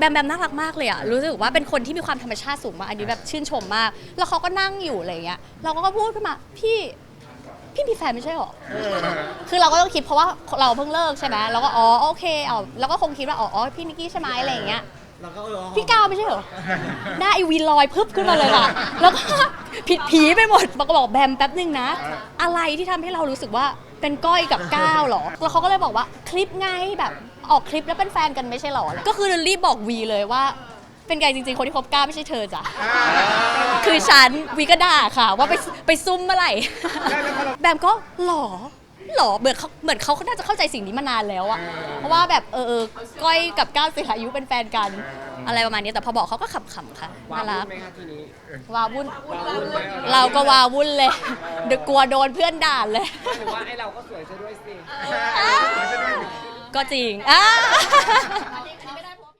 แบมแบมน่ารักมากเลยอะรู้สึกว่าเป็นคนที่มีความธรรมชาติสูงมากอันนี้แบบชื่นชมมาก แล้วเขาก็นั่งอยู่อะไรเงี้ยเราก็พูดขึ้นมาพี่พี่มีแฟนไม่ใช่หรอ คือเราก็ต้องคิดเพราะว่าเราเพิ่งเลิกใช่ไหมเราก็อ๋อโอเคอ๋อเราก็คงคิดว่าอ๋ออ๋อพี่นิกกี้ใช่ไหมอะไรอย่างเงี้ยเราก็เออพี่ก้าวไม่ใช่เหรอ หน้าไอวีลอยพึบขึ้นมาเลยค่ะ แล้วก็ผิดผีไปหมดมันก็บอกแบมแป๊บนึงนะ อะไรที่ทำให้เรารู้สึกว่าเป็นก้อยกับก้าวเหรอ แล้วเขาก็เลยบอกว่าคลิปไงแบบ ออกคลิปแล้วเป็นแฟนกันไม่ใช่เหรอ ก็คือรีบบอกวีเลยว่า เป็นไงจริงๆ คนที่คบก้าวไม่ใช่เธอจ้ะ คือฉันวีก็ด่าค่ะ ว่าไปไปซุ่มเมื่อไหร่ แบมก็หรอหรอเหมือนเขาเหมือนเขาน่าจะเข้าใจสิ่งนี้มานานแล้วอะเพราะว่าแบบเออเออก้อยกับก้าวสิรายุเป็นแฟนกัน อะไรประมาณนี้แต่พอบอกเขาก็ขำๆค่ะว้าน่าวรักไหมคะทีนี้วาวุ่น เราก็วาวุ่นเลยเดี๋ยวกลัวโดนเพื่อนด่าเลย หรือว่าไอเราก็สวยซะด้วยสิ ก็จริงอ่า